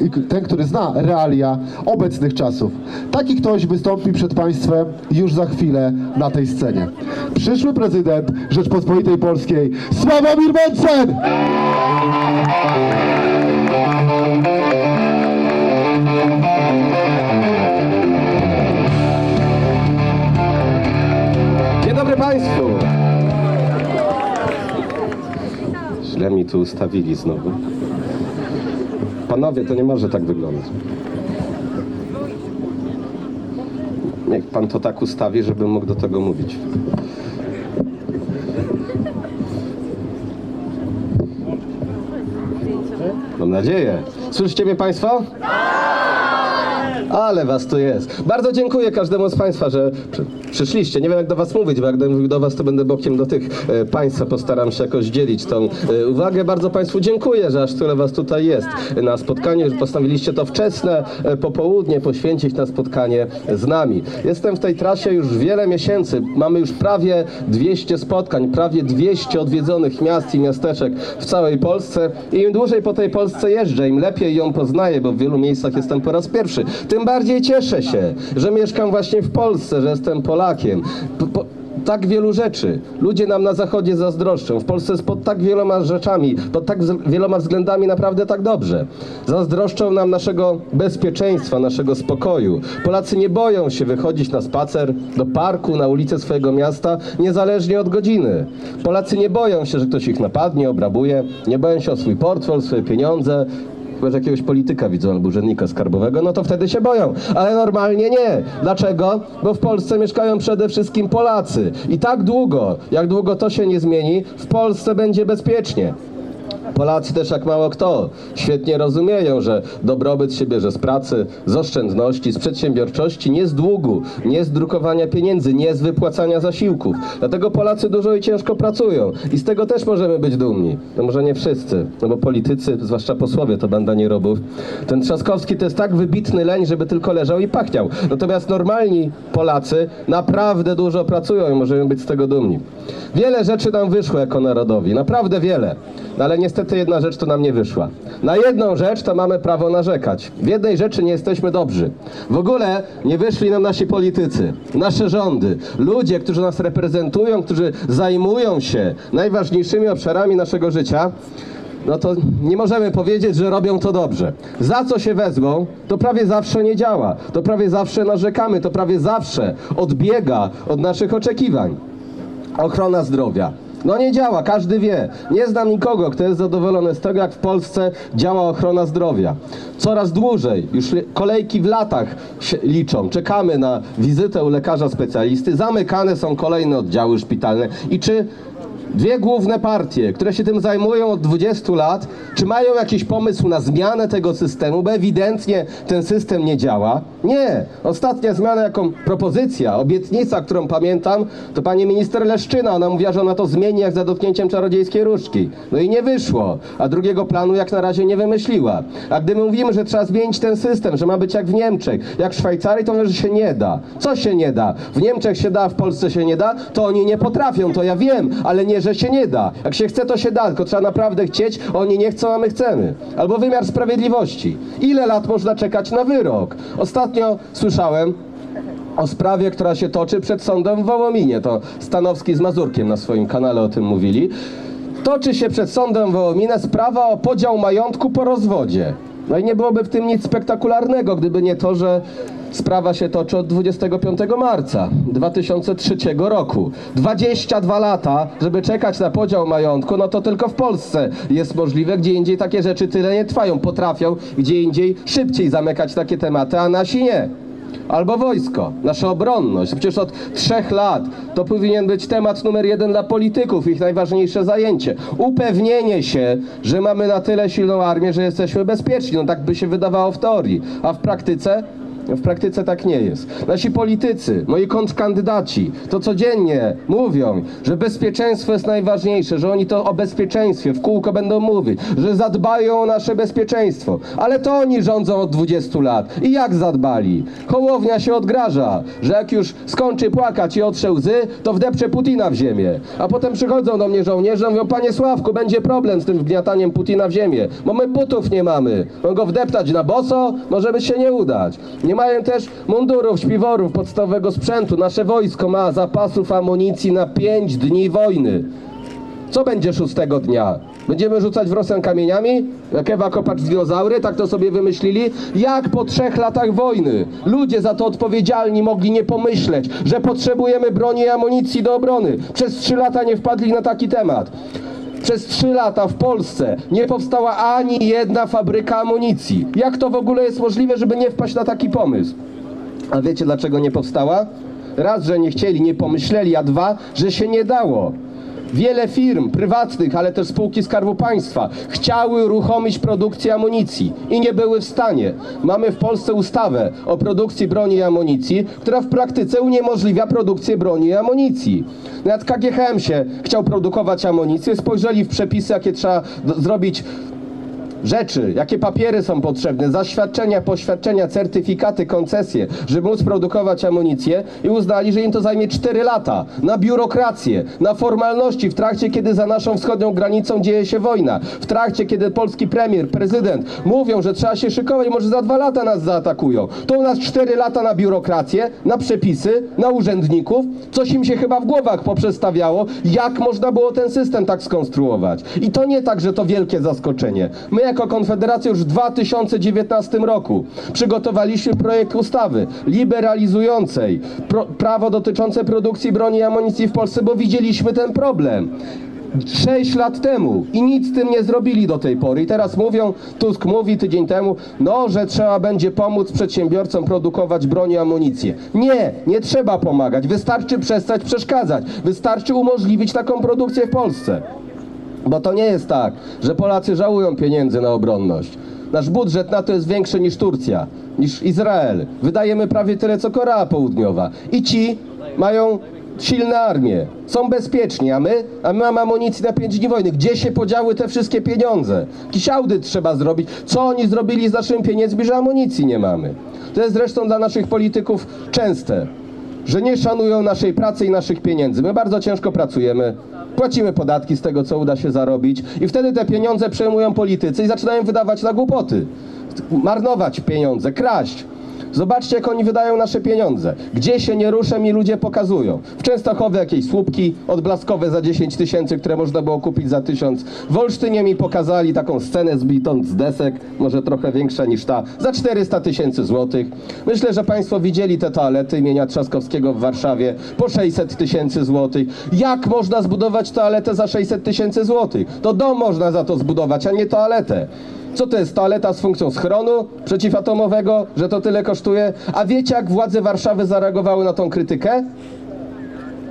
i ten, który zna realia obecnych czasów. Taki ktoś wystąpi przed Państwem już za chwilę na tej scenie. Przyszły prezydent Rzeczpospolitej Polskiej, Sławomir Mencen! Dzień dobry Państwu! Źle mi tu ustawili znowu. Panowie, to nie może tak wyglądać. Niech pan to tak ustawi, żebym mógł do tego mówić. Mam nadzieję. Słyszycie mnie Państwo? Ale was tu jest. Bardzo dziękuję każdemu z Państwa, że przyszliście. Nie wiem jak do Was mówić, bo jak będę mówił do Was, to będę bokiem do tych e, Państwa. Postaram się jakoś dzielić tą e, uwagę. Bardzo Państwu dziękuję, że aż tyle Was tutaj jest na spotkaniu, że postawiliście to wczesne e, popołudnie poświęcić na spotkanie z nami. Jestem w tej trasie już wiele miesięcy. Mamy już prawie 200 spotkań, prawie 200 odwiedzonych miast i miasteczek w całej Polsce. I im dłużej po tej Polsce jeżdżę, im lepiej ją poznaję, bo w wielu miejscach jestem po raz pierwszy, tym bardziej cieszę się, że mieszkam właśnie w Polsce, że jestem Polakiem. Po, po, tak wielu rzeczy. Ludzie nam na zachodzie zazdroszczą. W Polsce jest pod tak wieloma rzeczami, pod tak wieloma względami naprawdę tak dobrze. Zazdroszczą nam naszego bezpieczeństwa, naszego spokoju. Polacy nie boją się wychodzić na spacer, do parku, na ulicę swojego miasta, niezależnie od godziny. Polacy nie boją się, że ktoś ich napadnie, obrabuje. Nie boją się o swój portfel, swoje pieniądze. Że jakiegoś polityka widzą albo urzędnika skarbowego, no to wtedy się boją. Ale normalnie nie. Dlaczego? Bo w Polsce mieszkają przede wszystkim Polacy. I tak długo, jak długo to się nie zmieni, w Polsce będzie bezpiecznie. Polacy też jak mało kto świetnie rozumieją, że dobrobyt się bierze z pracy, z oszczędności, z przedsiębiorczości, nie z długu, nie z drukowania pieniędzy, nie z wypłacania zasiłków. Dlatego Polacy dużo i ciężko pracują i z tego też możemy być dumni. No może nie wszyscy, no bo politycy, zwłaszcza posłowie, to banda nierobów. Ten Trzaskowski to jest tak wybitny leń, żeby tylko leżał i pachniał. Natomiast normalni Polacy naprawdę dużo pracują i możemy być z tego dumni. Wiele rzeczy nam wyszło jako narodowi, naprawdę wiele. No ale niestety jedna rzecz to nam nie wyszła. Na jedną rzecz to mamy prawo narzekać. W jednej rzeczy nie jesteśmy dobrzy. W ogóle nie wyszli nam nasi politycy, nasze rządy, ludzie, którzy nas reprezentują, którzy zajmują się najważniejszymi obszarami naszego życia. No to nie możemy powiedzieć, że robią to dobrze. Za co się wezmą, to prawie zawsze nie działa. To prawie zawsze narzekamy, to prawie zawsze odbiega od naszych oczekiwań. Ochrona zdrowia. No nie działa, każdy wie. Nie znam nikogo, kto jest zadowolony z tego, jak w Polsce działa ochrona zdrowia. Coraz dłużej, już kolejki w latach się liczą. Czekamy na wizytę u lekarza specjalisty, zamykane są kolejne oddziały szpitalne. I czy Dwie główne partie, które się tym zajmują od 20 lat, czy mają jakiś pomysł na zmianę tego systemu, bo ewidentnie ten system nie działa? Nie. Ostatnia zmiana, jaką propozycja, obietnica, którą pamiętam, to pani minister Leszczyna. Ona mówiła, że ona to zmieni jak za dotknięciem czarodziejskiej różdżki. No i nie wyszło, a drugiego planu jak na razie nie wymyśliła. A gdy my mówimy, że trzeba zmienić ten system, że ma być jak w Niemczech, jak w Szwajcarii, to mówię, że się nie da. Co się nie da? W Niemczech się da, w Polsce się nie da, to oni nie potrafią, to ja wiem, ale nie, że się nie da. Jak się chce, to się da, tylko trzeba naprawdę chcieć, oni nie chcą, a my chcemy. Albo wymiar sprawiedliwości. Ile lat można czekać na wyrok? Ostatnio słyszałem, o sprawie, która się toczy przed sądem w Wołominie. To Stanowski z Mazurkiem na swoim kanale o tym mówili. Toczy się przed sądem w Wołominie sprawa o podział majątku po rozwodzie. No i nie byłoby w tym nic spektakularnego, gdyby nie to, że sprawa się toczy od 25 marca 2003 roku. 22 lata, żeby czekać na podział majątku, no to tylko w Polsce jest możliwe, gdzie indziej takie rzeczy tyle nie trwają. Potrafią gdzie indziej szybciej zamykać takie tematy, a nasi nie. Albo wojsko, nasza obronność. Przecież od trzech lat to powinien być temat numer jeden dla polityków, ich najważniejsze zajęcie. Upewnienie się, że mamy na tyle silną armię, że jesteśmy bezpieczni. No tak by się wydawało w teorii. A w praktyce W praktyce tak nie jest. Nasi politycy, moi kontrkandydaci, to codziennie mówią, że bezpieczeństwo jest najważniejsze, że oni to o bezpieczeństwie w kółko będą mówić, że zadbają o nasze bezpieczeństwo. Ale to oni rządzą od 20 lat. I jak zadbali? Hołownia się odgraża, że jak już skończy płakać i otrze łzy, to wdepcze Putina w ziemię. A potem przychodzą do mnie żołnierze, mówią, panie Sławku, będzie problem z tym wgniataniem Putina w ziemię, bo my butów nie mamy. Mogą go wdeptać na boso, może by się nie udać. Nie mają też mundurów, śpiworów, podstawowego sprzętu. Nasze wojsko ma zapasów amunicji na 5 dni wojny. Co będzie szóstego dnia? Będziemy rzucać w Rosjan kamieniami? Jak Ewa Kopacz dinozaury? Tak to sobie wymyślili? Jak po trzech latach wojny ludzie za to odpowiedzialni mogli nie pomyśleć, że potrzebujemy broni i amunicji do obrony? Przez trzy lata nie wpadli na taki temat. Przez trzy lata w Polsce nie powstała ani jedna fabryka amunicji. Jak to w ogóle jest możliwe, żeby nie wpaść na taki pomysł? A wiecie dlaczego nie powstała? Raz, że nie chcieli, nie pomyśleli, a dwa, że się nie dało. Wiele firm prywatnych, ale też spółki Skarbu Państwa chciały uruchomić produkcję amunicji i nie były w stanie. Mamy w Polsce ustawę o produkcji broni i amunicji, która w praktyce uniemożliwia produkcję broni i amunicji. Nawet KGHM się chciał produkować amunicję, spojrzeli w przepisy, jakie trzeba zrobić rzeczy, jakie papiery są potrzebne, zaświadczenia, poświadczenia, certyfikaty, koncesje, żeby móc produkować amunicję i uznali, że im to zajmie 4 lata na biurokrację, na formalności w trakcie, kiedy za naszą wschodnią granicą dzieje się wojna, w trakcie, kiedy polski premier, prezydent mówią, że trzeba się szykować, może za dwa lata nas zaatakują. To u nas 4 lata na biurokrację, na przepisy, na urzędników, coś im się chyba w głowach poprzestawiało, jak można było ten system tak skonstruować. I to nie tak, że to wielkie zaskoczenie. My jako Konfederacja już w 2019 roku przygotowaliśmy projekt ustawy liberalizującej prawo dotyczące produkcji broni i amunicji w Polsce, bo widzieliśmy ten problem. Sześć lat temu i nic z tym nie zrobili do tej pory. I teraz mówią, Tusk mówi tydzień temu, no, że trzeba będzie pomóc przedsiębiorcom produkować broń i amunicję. Nie, nie trzeba pomagać. Wystarczy przestać przeszkadzać. Wystarczy umożliwić taką produkcję w Polsce. Bo to nie jest tak, że Polacy żałują pieniędzy na obronność. Nasz budżet na to jest większy niż Turcja, niż Izrael. Wydajemy prawie tyle co Korea Południowa. I ci mają silne armie, są bezpieczni, a my, a my mamy amunicji na 5 dni wojny. Gdzie się podziały te wszystkie pieniądze? Jakiś audyt trzeba zrobić. Co oni zrobili z naszymi pieniędzmi, że amunicji nie mamy? To jest zresztą dla naszych polityków częste że nie szanują naszej pracy i naszych pieniędzy. My bardzo ciężko pracujemy, płacimy podatki z tego, co uda się zarobić i wtedy te pieniądze przejmują politycy i zaczynają wydawać na głupoty. Marnować pieniądze, kraść. Zobaczcie, jak oni wydają nasze pieniądze. Gdzie się nie ruszę, mi ludzie pokazują. W Częstochowie jakieś słupki odblaskowe za 10 tysięcy, które można było kupić za tysiąc. W Olsztynie mi pokazali taką scenę zbitą z desek, może trochę większa niż ta, za 400 tysięcy złotych. Myślę, że Państwo widzieli te toalety imienia Trzaskowskiego w Warszawie po 600 tysięcy złotych. Jak można zbudować toaletę za 600 tysięcy złotych? To dom można za to zbudować, a nie toaletę. Co to jest toaleta z funkcją schronu przeciwatomowego, że to tyle kosztuje? A wiecie, jak władze Warszawy zareagowały na tą krytykę?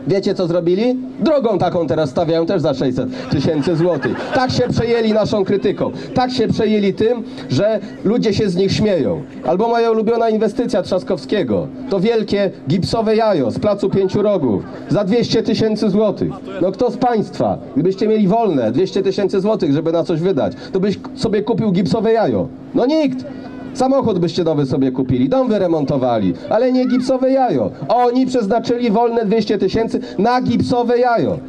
Wiecie, co zrobili? Drogą taką teraz stawiają też za 600 tysięcy złotych. Tak się przejęli naszą krytyką. Tak się przejęli tym, że ludzie się z nich śmieją. Albo moja ulubiona inwestycja Trzaskowskiego. To wielkie gipsowe jajo z Placu Pięciu Rogów. Za 200 tysięcy złotych. No kto z Państwa, gdybyście mieli wolne 200 tysięcy złotych, żeby na coś wydać, to byś sobie kupił gipsowe jajo. No nikt. Samochód byście nowy sobie kupili, dom wyremontowali, ale nie gipsowe jajo. Oni przeznaczyli wolne 200 tysięcy na gipsowe jajo.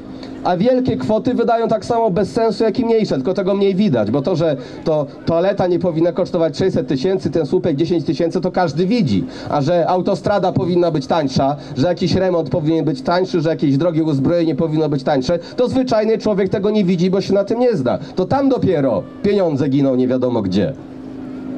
A wielkie kwoty wydają tak samo bez sensu, jak i mniejsze, tylko tego mniej widać, bo to, że to toaleta nie powinna kosztować 600 tysięcy, ten słupek 10 tysięcy, to każdy widzi. A że autostrada powinna być tańsza, że jakiś remont powinien być tańszy, że jakieś drogie uzbrojenie powinno być tańsze, to zwyczajny człowiek tego nie widzi, bo się na tym nie zna. To tam dopiero pieniądze giną nie wiadomo gdzie.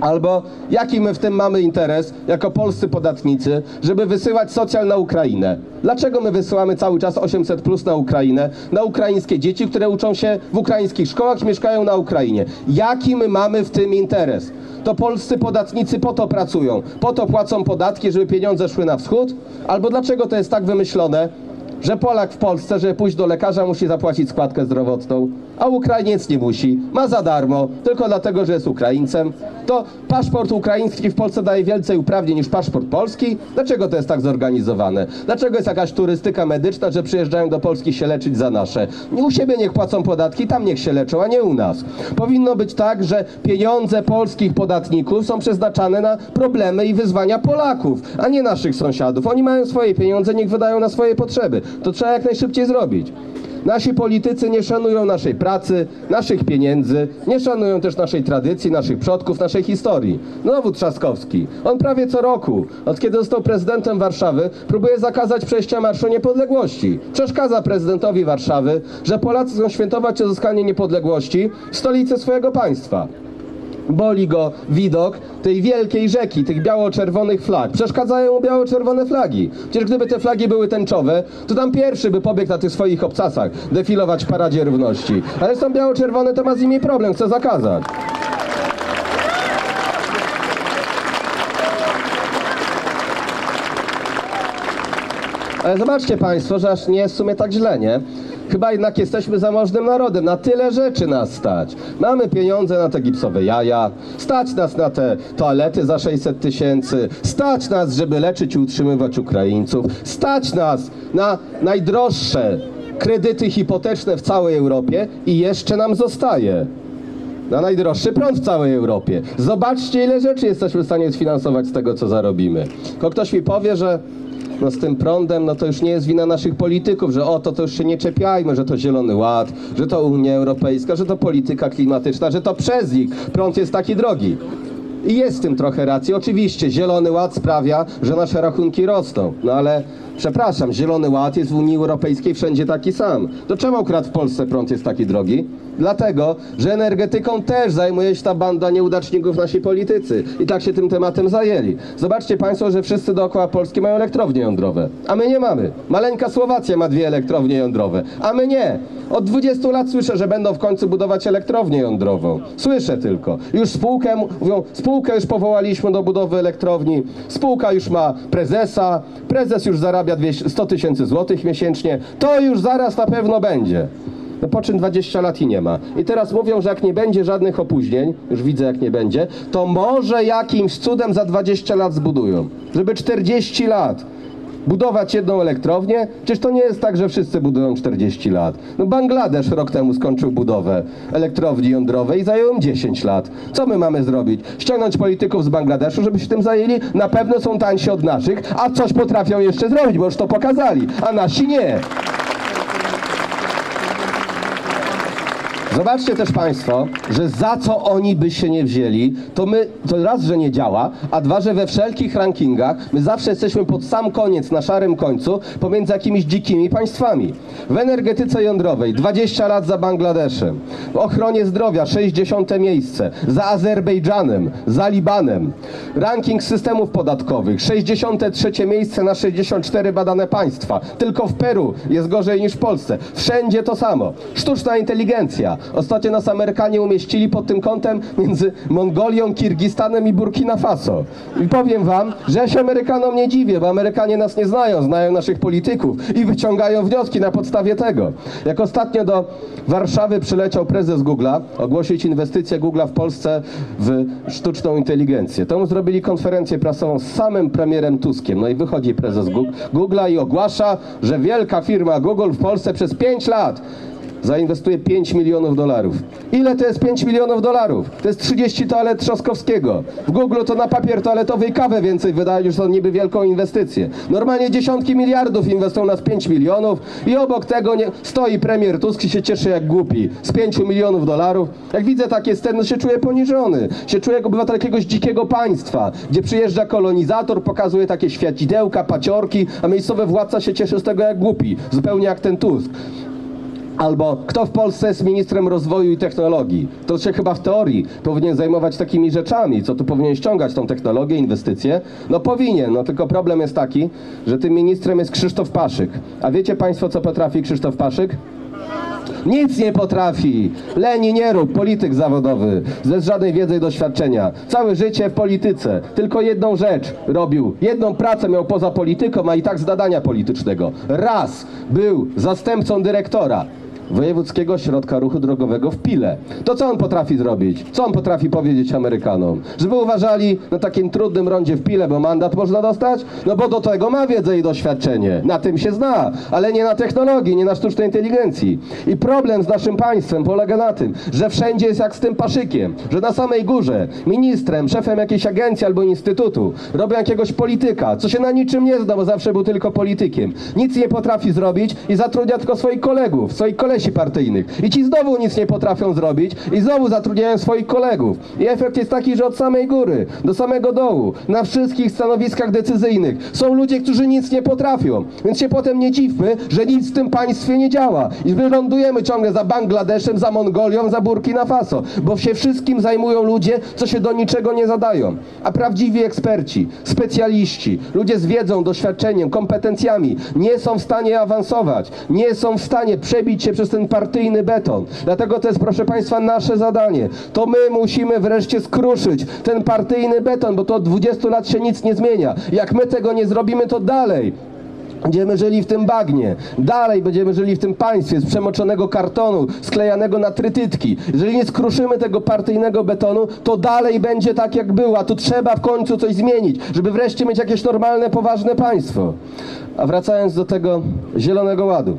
Albo jaki my w tym mamy interes, jako polscy podatnicy, żeby wysyłać socjal na Ukrainę? Dlaczego my wysyłamy cały czas 800 plus na Ukrainę, na ukraińskie dzieci, które uczą się w ukraińskich szkołach mieszkają na Ukrainie? Jaki my mamy w tym interes? To polscy podatnicy po to pracują, po to płacą podatki, żeby pieniądze szły na wschód? Albo dlaczego to jest tak wymyślone, że Polak w Polsce, żeby pójść do lekarza, musi zapłacić składkę zdrowotną, a Ukrainiec nie musi, ma za darmo, tylko dlatego, że jest Ukraińcem, to paszport ukraiński w Polsce daje więcej uprawnień niż paszport polski? Dlaczego to jest tak zorganizowane? Dlaczego jest jakaś turystyka medyczna, że przyjeżdżają do Polski się leczyć za nasze? U siebie niech płacą podatki, tam niech się leczą, a nie u nas. Powinno być tak, że pieniądze polskich podatników są przeznaczane na problemy i wyzwania Polaków, a nie naszych sąsiadów. Oni mają swoje pieniądze, niech wydają na swoje potrzeby. To trzeba jak najszybciej zrobić. Nasi politycy nie szanują naszej pracy, naszych pieniędzy, nie szanują też naszej tradycji, naszych przodków, naszej historii. Znowu Trzaskowski. On prawie co roku, od kiedy został prezydentem Warszawy, próbuje zakazać przejścia Marszu Niepodległości. Przeszkadza prezydentowi Warszawy, że Polacy chcą świętować odzyskanie niepodległości w stolicy swojego państwa. Boli go widok tej wielkiej rzeki, tych biało-czerwonych flag. Przeszkadzają mu biało-czerwone flagi. Przecież gdyby te flagi były tęczowe, to tam pierwszy by pobiegł na tych swoich obcasach defilować w Paradzie Równości. Ale są biało-czerwone, to ma z nimi problem, chce zakazać. Ale zobaczcie Państwo, że aż nie jest w sumie tak źle, nie? Chyba jednak jesteśmy zamożnym narodem. Na tyle rzeczy nas stać. Mamy pieniądze na te gipsowe jaja, stać nas na te toalety za 600 tysięcy, stać nas, żeby leczyć i utrzymywać Ukraińców, stać nas na najdroższe kredyty hipoteczne w całej Europie i jeszcze nam zostaje. Na najdroższy prąd w całej Europie. Zobaczcie, ile rzeczy jesteśmy w stanie sfinansować z tego, co zarobimy. Tylko ktoś mi powie, że no z tym prądem, no to już nie jest wina naszych polityków, że o to, to już się nie czepiajmy, że to Zielony Ład, że to Unia Europejska, że to polityka klimatyczna, że to przez nich prąd jest taki drogi. I jest w tym trochę racji. Oczywiście Zielony Ład sprawia, że nasze rachunki rosną. No ale przepraszam, Zielony Ład jest w Unii Europejskiej wszędzie taki sam. To czemu akurat w Polsce prąd jest taki drogi? Dlatego, że energetyką też zajmuje się ta banda nieudaczników nasi politycy. I tak się tym tematem zajęli. Zobaczcie Państwo, że wszyscy dookoła Polski mają elektrownie jądrowe, a my nie mamy. Maleńka Słowacja ma dwie elektrownie jądrowe, a my nie. Od 20 lat słyszę, że będą w końcu budować elektrownię jądrową. Słyszę tylko. Już spółkę, mówią, spółkę już powołaliśmy do budowy elektrowni. Spółka już ma prezesa. Prezes już zarabia 200 100 tysięcy złotych miesięcznie. To już zaraz na pewno będzie. No po czym 20 lat i nie ma. I teraz mówią, że jak nie będzie żadnych opóźnień, już widzę jak nie będzie, to może jakimś cudem za 20 lat zbudują. Żeby 40 lat budować jedną elektrownię? Przecież to nie jest tak, że wszyscy budują 40 lat. No Bangladesz rok temu skończył budowę elektrowni jądrowej i zajęło im 10 lat. Co my mamy zrobić? Ściągnąć polityków z Bangladeszu, żeby się tym zajęli? Na pewno są tańsi od naszych, a coś potrafią jeszcze zrobić, bo już to pokazali, a nasi nie. Zobaczcie też Państwo, że za co oni by się nie wzięli, to my, to raz, że nie działa, a dwa, że we wszelkich rankingach my zawsze jesteśmy pod sam koniec, na szarym końcu, pomiędzy jakimiś dzikimi państwami. W energetyce jądrowej 20 lat za Bangladeszem, w ochronie zdrowia 60 miejsce, za Azerbejdżanem, za Libanem. Ranking systemów podatkowych 63 miejsce na 64 badane państwa. Tylko w Peru jest gorzej niż w Polsce. Wszędzie to samo. Sztuczna inteligencja. Ostatnio nas Amerykanie umieścili pod tym kątem między Mongolią, Kirgistanem i Burkina Faso. I powiem wam, że ja się Amerykanom nie dziwię, bo Amerykanie nas nie znają, znają naszych polityków i wyciągają wnioski na podstawie tego. Jak ostatnio do Warszawy przyleciał prezes Google'a ogłosić inwestycje Google'a w Polsce w sztuczną inteligencję. To mu zrobili konferencję prasową z samym premierem Tuskiem. No i wychodzi prezes Goog- Google'a i ogłasza, że wielka firma Google w Polsce przez 5 lat zainwestuje 5 milionów dolarów. Ile to jest 5 milionów dolarów? To jest 30 toalet Trzaskowskiego. W Google to na papier toaletowy i kawę więcej wydaje niż to niby wielką inwestycję. Normalnie dziesiątki miliardów inwestują nas 5 milionów i obok tego nie, stoi premier Tusk i się cieszy jak głupi. Z 5 milionów dolarów. Jak widzę takie sceny, się czuję poniżony. Się czuję jak obywatel jakiegoś dzikiego państwa, gdzie przyjeżdża kolonizator, pokazuje takie świacidełka, paciorki, a miejscowy władca się cieszy z tego jak głupi. Zupełnie jak ten Tusk. Albo kto w Polsce jest ministrem rozwoju i technologii? To się chyba w teorii powinien zajmować takimi rzeczami, co tu powinien ściągać tą technologię, inwestycje? No powinien, no tylko problem jest taki, że tym ministrem jest Krzysztof Paszyk. A wiecie Państwo, co potrafi Krzysztof Paszyk? Nic nie potrafi. Leni nie rób, polityk zawodowy, bez żadnej wiedzy i doświadczenia. Całe życie w polityce. Tylko jedną rzecz robił. Jedną pracę miał poza polityką, a i tak z politycznego. Raz był zastępcą dyrektora. Wojewódzkiego Ośrodka Ruchu Drogowego w Pile. To co on potrafi zrobić? Co on potrafi powiedzieć Amerykanom? Żeby uważali na takim trudnym rondzie w Pile, bo mandat można dostać? No bo do tego ma wiedzę i doświadczenie. Na tym się zna, ale nie na technologii, nie na sztucznej inteligencji. I problem z naszym państwem polega na tym, że wszędzie jest jak z tym paszykiem, że na samej górze ministrem, szefem jakiejś agencji albo instytutu robią jakiegoś polityka, co się na niczym nie zna, bo zawsze był tylko politykiem. Nic nie potrafi zrobić i zatrudnia tylko swoich kolegów, swoich kolesi partyjnych. I ci znowu nic nie potrafią zrobić i znowu zatrudniają swoich kolegów. I efekt jest taki, że od samej góry do samego dołu, na wszystkich stanowiskach decyzyjnych są ludzie, którzy nic nie potrafią. Więc się potem nie dziwmy, że nic w tym państwie nie działa. I my lądujemy ciągle za Bangladeszem, za Mongolią, za Burkina Faso, bo się wszystkim zajmują ludzie, co się do niczego nie zadają. A prawdziwi eksperci, specjaliści, ludzie z wiedzą, doświadczeniem, kompetencjami nie są w stanie awansować, nie są w stanie przebić się przez ten partyjny beton. Dlatego to jest, proszę Państwa, nasze zadanie. To my musimy wreszcie skruszyć ten partyjny beton, bo to od 20 lat się nic nie zmienia. Jak my tego nie zrobimy, to dalej Będziemy żyli w tym bagnie. Dalej będziemy żyli w tym państwie z przemoczonego kartonu, sklejanego na trytytki. Jeżeli nie skruszymy tego partyjnego betonu, to dalej będzie tak jak było. A tu trzeba w końcu coś zmienić, żeby wreszcie mieć jakieś normalne, poważne państwo. A wracając do tego Zielonego Ładu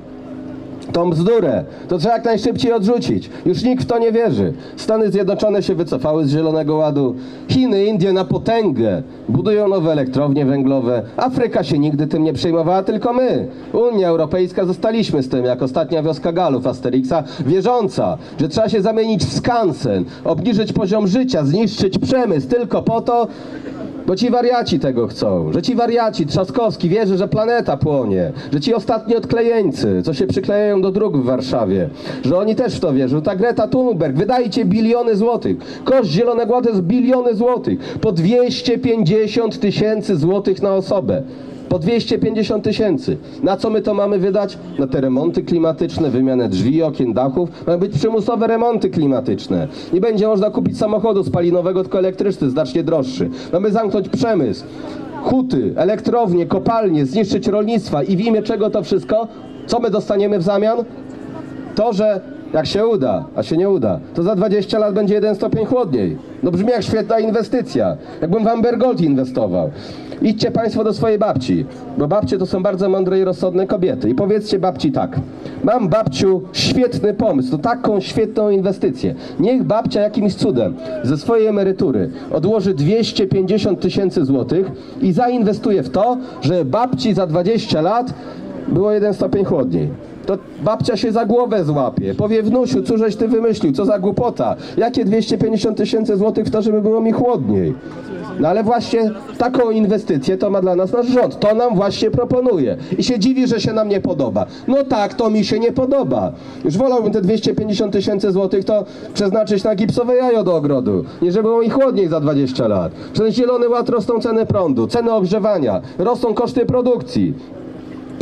tą bzdurę. To trzeba jak najszybciej odrzucić. Już nikt w to nie wierzy. Stany Zjednoczone się wycofały z Zielonego Ładu. Chiny, Indie na potęgę budują nowe elektrownie węglowe. Afryka się nigdy tym nie przejmowała, tylko my. Unia Europejska zostaliśmy z tym, jak ostatnia wioska Galów Asterixa, wierząca, że trzeba się zamienić w skansen, obniżyć poziom życia, zniszczyć przemysł tylko po to, bo ci wariaci tego chcą, że ci wariaci, Trzaskowski wierzy, że planeta płonie, że ci ostatni odklejeńcy, co się przyklejają do dróg w Warszawie, że oni też w to wierzą. Ta Greta Thunberg, wydajcie biliony złotych. Koszt Zielonego Ładu jest biliony złotych. Po 250 tysięcy złotych na osobę. Po 250 tysięcy. Na co my to mamy wydać? Na te remonty klimatyczne, wymianę drzwi, okien, dachów. Mają być przymusowe remonty klimatyczne. Nie będzie można kupić samochodu spalinowego, tylko elektryczny, znacznie droższy. Mamy zamknąć przemysł. Huty, elektrownie, kopalnie, zniszczyć rolnictwa i w imię czego to wszystko? Co my dostaniemy w zamian? To, że jak się uda, a się nie uda, to za 20 lat będzie jeden stopień chłodniej. No brzmi jak świetna inwestycja. Jakbym w Amber Gold inwestował. Idźcie Państwo do swojej babci, bo babcie to są bardzo mądre i rozsądne kobiety. I powiedzcie babci tak. Mam babciu świetny pomysł, to taką świetną inwestycję. Niech babcia jakimś cudem ze swojej emerytury odłoży 250 tysięcy złotych i zainwestuje w to, że babci za 20 lat było jeden stopień chłodniej to babcia się za głowę złapie. Powie, wnusiu, cóżeś ty wymyślił, co za głupota. Jakie 250 tysięcy złotych w to, żeby było mi chłodniej. No ale właśnie taką inwestycję to ma dla nas nasz rząd. To nam właśnie proponuje. I się dziwi, że się nam nie podoba. No tak, to mi się nie podoba. Już wolałbym te 250 tysięcy złotych to przeznaczyć na gipsowe jajo do ogrodu. Nie żeby było mi chłodniej za 20 lat. Przez zielony ład rosną ceny prądu, ceny ogrzewania, rosną koszty produkcji.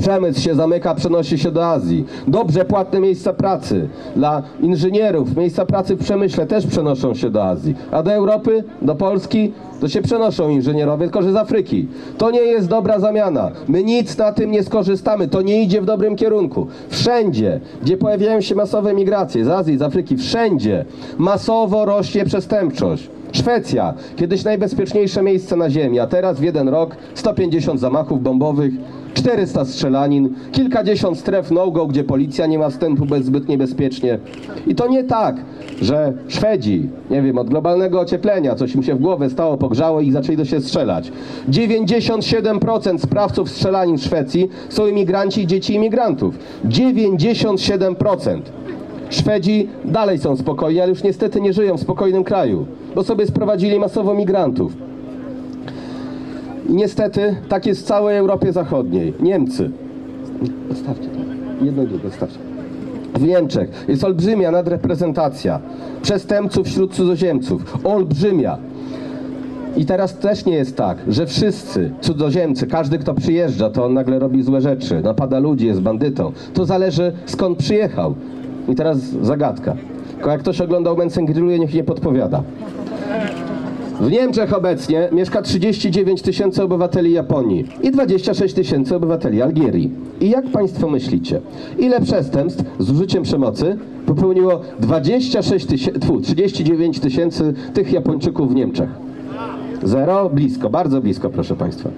Przemysł się zamyka, przenosi się do Azji. Dobrze płatne miejsca pracy dla inżynierów, miejsca pracy w przemyśle też przenoszą się do Azji. A do Europy, do Polski to się przenoszą inżynierowie, tylko że z Afryki. To nie jest dobra zamiana. My nic na tym nie skorzystamy. To nie idzie w dobrym kierunku. Wszędzie, gdzie pojawiają się masowe migracje z Azji, z Afryki, wszędzie masowo rośnie przestępczość. Szwecja, kiedyś najbezpieczniejsze miejsce na ziemi, a teraz w jeden rok 150 zamachów bombowych, 400 strzelanin, kilkadziesiąt stref no-go, gdzie policja nie ma wstępu, jest zbyt niebezpiecznie. I to nie tak, że Szwedzi, nie wiem, od globalnego ocieplenia coś im się w głowę stało, pogrzało i zaczęli do się strzelać. 97% sprawców strzelanin w Szwecji są imigranci i dzieci imigrantów. 97%. Szwedzi dalej są spokojni, ale już niestety nie żyją w spokojnym kraju, bo sobie sprowadzili masowo migrantów. Niestety tak jest w całej Europie Zachodniej. Niemcy. Odstawcie to. Jedno i drugie. W Niemczech jest olbrzymia nadreprezentacja przestępców wśród cudzoziemców. Olbrzymia. I teraz też nie jest tak, że wszyscy cudzoziemcy, każdy kto przyjeżdża, to on nagle robi złe rzeczy, napada ludzi, jest bandytą. To zależy skąd przyjechał. I teraz zagadka. Jak ktoś oglądał Mensen Grilluje, niech nie podpowiada. W Niemczech obecnie mieszka 39 tysięcy obywateli Japonii i 26 tysięcy obywateli Algierii. I jak Państwo myślicie, ile przestępstw z użyciem przemocy popełniło 26 tysięcy, 39 tysięcy tych Japończyków w Niemczech? Zero? Blisko, bardzo blisko, proszę Państwa.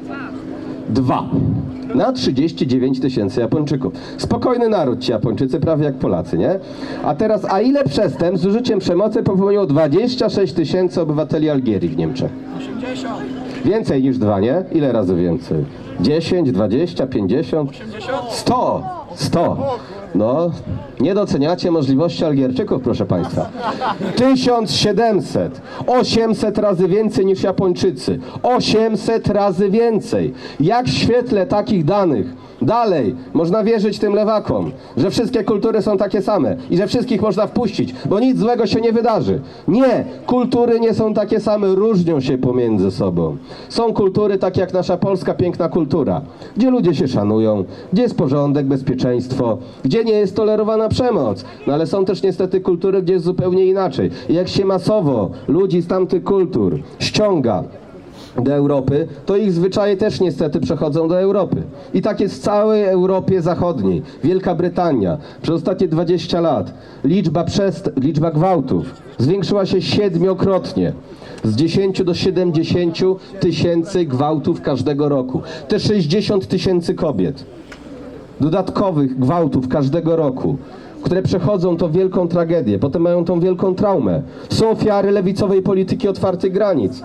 Dwa. Na 39 tysięcy Japończyków. Spokojny naród ci Japończycy, prawie jak Polacy, nie? A teraz, a ile przestępstw z użyciem przemocy popełniło 26 tysięcy obywateli Algierii w Niemczech? 80, Więcej niż dwa, nie? Ile razy więcej? 10, 20, 50? 100! 100! No, nie doceniacie możliwości Algierczyków, proszę Państwa. 1700! 800 razy więcej niż Japończycy. 800 razy więcej! Jak w świetle takich danych Dalej, można wierzyć tym lewakom, że wszystkie kultury są takie same i że wszystkich można wpuścić, bo nic złego się nie wydarzy. Nie, kultury nie są takie same, różnią się pomiędzy sobą. Są kultury takie jak nasza polska piękna kultura, gdzie ludzie się szanują, gdzie jest porządek, bezpieczeństwo, gdzie nie jest tolerowana przemoc. No ale są też niestety kultury, gdzie jest zupełnie inaczej. I jak się masowo ludzi z tamtych kultur ściąga do Europy, to ich zwyczaje też niestety przechodzą do Europy. I tak jest w całej Europie Zachodniej. Wielka Brytania przez ostatnie 20 lat liczba, przest- liczba gwałtów zwiększyła się siedmiokrotnie. Z 10 do 70 tysięcy gwałtów każdego roku. Te 60 tysięcy kobiet dodatkowych gwałtów każdego roku, które przechodzą tą wielką tragedię, potem mają tą wielką traumę. Są ofiary lewicowej polityki otwartych granic.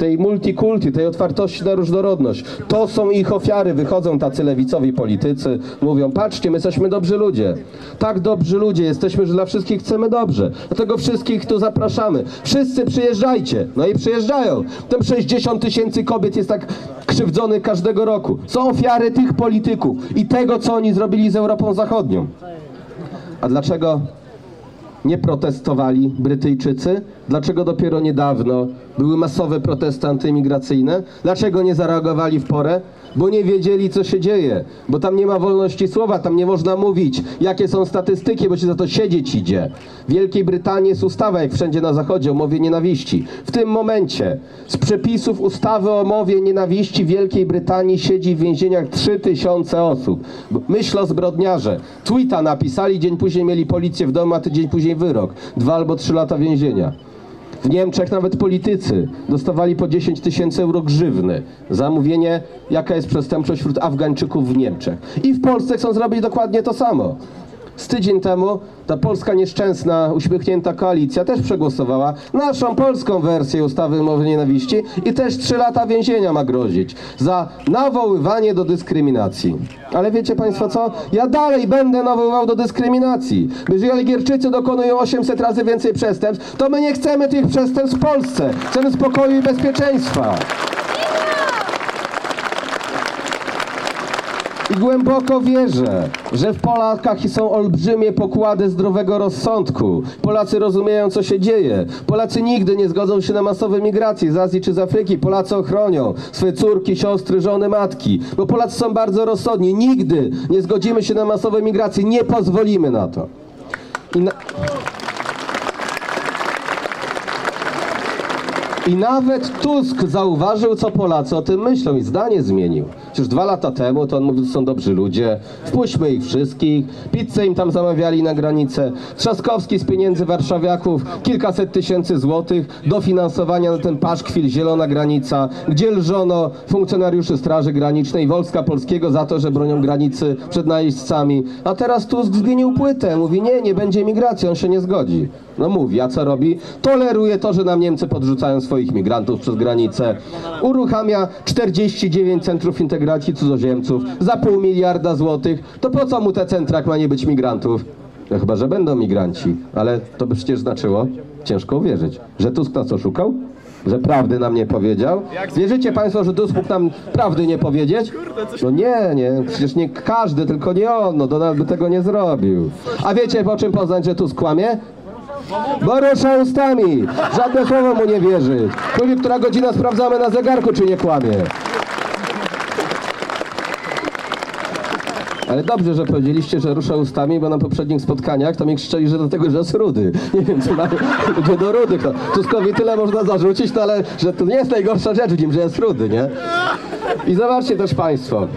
Tej multikulti, tej otwartości na różnorodność. To są ich ofiary. Wychodzą tacy lewicowi politycy, mówią: Patrzcie, my jesteśmy dobrzy ludzie. Tak dobrzy ludzie jesteśmy, że dla wszystkich chcemy dobrze. Dlatego wszystkich tu zapraszamy. Wszyscy przyjeżdżajcie. No i przyjeżdżają. Ten 60 tysięcy kobiet jest tak krzywdzonych każdego roku. Są ofiary tych polityków i tego, co oni zrobili z Europą Zachodnią. A dlaczego nie protestowali Brytyjczycy? Dlaczego dopiero niedawno były masowe protesty antyimigracyjne? Dlaczego nie zareagowali w porę? Bo nie wiedzieli, co się dzieje. Bo tam nie ma wolności słowa, tam nie można mówić, jakie są statystyki, bo się za to siedzieć idzie. W Wielkiej Brytanii jest ustawa, jak wszędzie na zachodzie, o mowie nienawiści. W tym momencie z przepisów ustawy o mowie nienawiści w Wielkiej Brytanii siedzi w więzieniach 3000 osób. Myśl o zbrodniarze. Tweeta napisali, dzień później mieli policję w domu, a tydzień później wyrok. Dwa albo trzy lata więzienia. W Niemczech nawet politycy dostawali po 10 tysięcy euro grzywny za mówienie, jaka jest przestępczość wśród Afgańczyków w Niemczech. I w Polsce chcą zrobić dokładnie to samo. Z tydzień temu ta polska nieszczęsna, uśmiechnięta koalicja też przegłosowała naszą polską wersję ustawy mowy nienawiści i też 3 lata więzienia ma grozić za nawoływanie do dyskryminacji. Ale wiecie Państwo co? Ja dalej będę nawoływał do dyskryminacji. Jeżeli Algierczycy dokonują 800 razy więcej przestępstw, to my nie chcemy tych przestępstw w Polsce. Chcemy spokoju i bezpieczeństwa. I głęboko wierzę, że w Polakach są olbrzymie pokłady zdrowego rozsądku. Polacy rozumieją, co się dzieje. Polacy nigdy nie zgodzą się na masowe migracje z Azji czy z Afryki. Polacy ochronią swoje córki, siostry, żony, matki. Bo Polacy są bardzo rozsądni. Nigdy nie zgodzimy się na masowe migracje. Nie pozwolimy na to. I na... I nawet Tusk zauważył, co Polacy o tym myślą i zdanie zmienił. Przecież dwa lata temu to on mówił, że są dobrzy ludzie, wpuśćmy ich wszystkich, pizzę im tam zamawiali na granicę. Trzaskowski z pieniędzy warszawiaków, kilkaset tysięcy złotych, dofinansowania na ten paszkwil Zielona Granica, gdzie lżono funkcjonariuszy Straży Granicznej, Wojska Polskiego za to, że bronią granicy przed najeźdźcami. A teraz Tusk zmienił płytę, mówi nie, nie będzie migracji, on się nie zgodzi. No mówi, a co robi? Toleruje to, że nam Niemcy podrzucają swoich migrantów przez granicę. Uruchamia 49 centrów integracji cudzoziemców za pół miliarda złotych. To po co mu te centra, jak ma nie być migrantów? No chyba, że będą migranci. Ale to by przecież znaczyło, ciężko uwierzyć, że Tusk nas oszukał? Że prawdy nam nie powiedział? Wierzycie Państwo, że Tusk mógł nam prawdy nie powiedzieć? No nie, nie, przecież nie każdy, tylko nie on, no Donald by tego nie zrobił. A wiecie po czym poznać, że Tusk kłamie? Bo rusza ustami. Żadne słowo mu nie wierzy. Mówi, która godzina sprawdzamy na zegarku, czy nie kłamie. Ale dobrze, że powiedzieliście, że rusza ustami, bo na poprzednich spotkaniach to mnie krzyczeli, że do tego, że jest rudy. Nie wiem, co mają, gdzie do rudych. No. Tuskowi tyle można zarzucić, no ale że to nie jest najgorsza rzecz w nim, że jest rudy, nie? I zobaczcie też Państwo,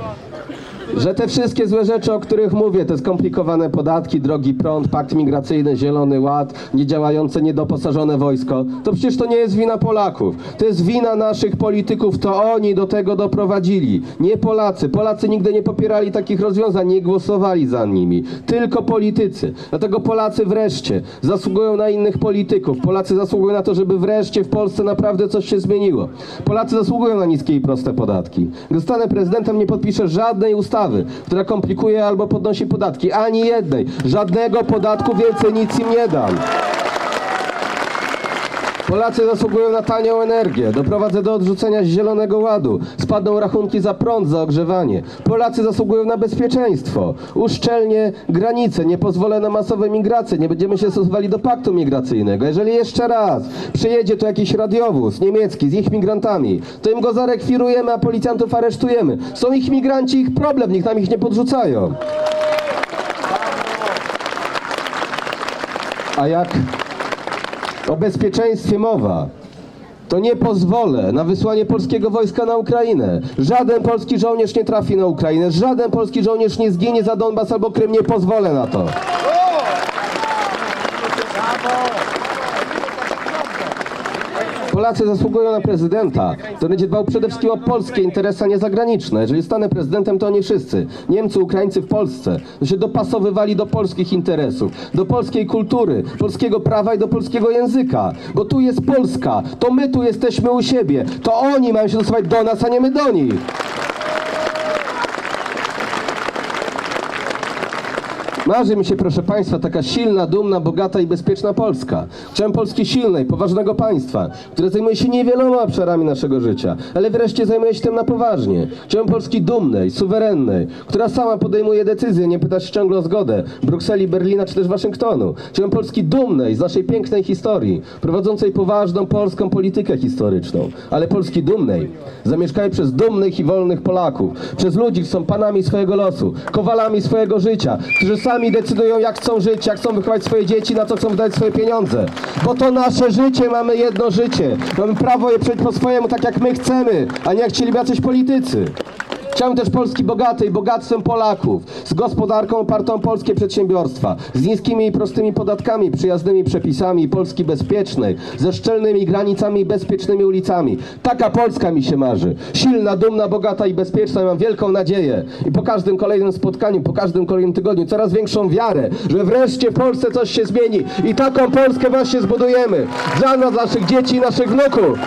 że te wszystkie złe rzeczy, o których mówię, te skomplikowane podatki, drogi prąd, pakt migracyjny, zielony ład, niedziałające, niedoposażone wojsko, to przecież to nie jest wina Polaków. To jest wina naszych polityków, to oni do tego doprowadzili. Nie Polacy. Polacy nigdy nie popierali takich rozwiązań, nie głosowali za nimi. Tylko politycy. Dlatego Polacy wreszcie zasługują na innych polityków. Polacy zasługują na to, żeby wreszcie w Polsce naprawdę coś się zmieniło. Polacy zasługują na niskie i proste podatki. Gdy zostanę prezydentem, nie podpiszę żadnej ustawy, która komplikuje albo podnosi podatki. Ani jednej. Żadnego podatku więcej nic im nie dam. Polacy zasługują na tanią energię. Doprowadzę do odrzucenia Zielonego Ładu. Spadną rachunki za prąd, za ogrzewanie. Polacy zasługują na bezpieczeństwo. Uszczelnię granice. Nie pozwolę na masowe migracje. Nie będziemy się stosowali do paktu migracyjnego. Jeżeli jeszcze raz przyjedzie tu jakiś radiowóz niemiecki z ich migrantami, to im go zarekwirujemy, a policjantów aresztujemy. Są ich migranci, ich problem. Nikt nam ich nie podrzucają. A jak o bezpieczeństwie mowa, to nie pozwolę na wysłanie polskiego wojska na Ukrainę. Żaden polski żołnierz nie trafi na Ukrainę, żaden polski żołnierz nie zginie za Donbas albo Krym, nie pozwolę na to. Polacy zasługują na prezydenta, który będzie dbał przede wszystkim o polskie interesy, a nie zagraniczne. Jeżeli stanę prezydentem, to oni wszyscy, Niemcy, Ukraińcy w Polsce, to się dopasowywali do polskich interesów, do polskiej kultury, polskiego prawa i do polskiego języka. Bo tu jest Polska, to my tu jesteśmy u siebie, to oni mają się dostosować do nas, a nie my do nich. Marzy mi się, proszę Państwa, taka silna, dumna, bogata i bezpieczna Polska. Chciałem Polski silnej, poważnego państwa, które zajmuje się niewieloma obszarami naszego życia, ale wreszcie zajmuje się tym na poważnie. Chciałem Polski dumnej, suwerennej, która sama podejmuje decyzje, nie pyta się ciągle o zgodę Brukseli, Berlina czy też Waszyngtonu. Chciałem Polski dumnej z naszej pięknej historii, prowadzącej poważną polską politykę historyczną, ale Polski dumnej, zamieszkanej przez dumnych i wolnych Polaków, przez ludzi, którzy są panami swojego losu, kowalami swojego życia, którzy sami decydują, jak chcą żyć, jak chcą wychować swoje dzieci, na co chcą wydać swoje pieniądze. Bo to nasze życie, mamy jedno życie. Mamy prawo je przeżyć po swojemu, tak jak my chcemy, a nie jak chcieliby jacyś politycy. Chciałem też Polski bogatej, bogactwem Polaków, z gospodarką opartą polskie przedsiębiorstwa, z niskimi i prostymi podatkami, przyjaznymi przepisami, Polski bezpiecznej, ze szczelnymi granicami i bezpiecznymi ulicami. Taka Polska mi się marzy. Silna, dumna, bogata i bezpieczna. Mam wielką nadzieję. I po każdym kolejnym spotkaniu, po każdym kolejnym tygodniu coraz większą wiarę, że wreszcie w Polsce coś się zmieni. I taką Polskę właśnie zbudujemy. Dla nas, naszych dzieci i naszych wnuków.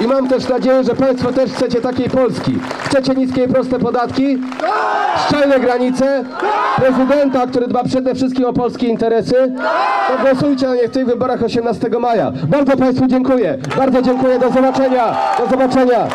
I mam też nadzieję, że Państwo też chcecie takiej Polski. Chcecie niskie i proste podatki? Szczelne granice? Prezydenta, który dba przede wszystkim o polskie interesy? To głosujcie na nie w tych wyborach 18 maja. Bardzo Państwu dziękuję. Bardzo dziękuję. Do zobaczenia. Do zobaczenia.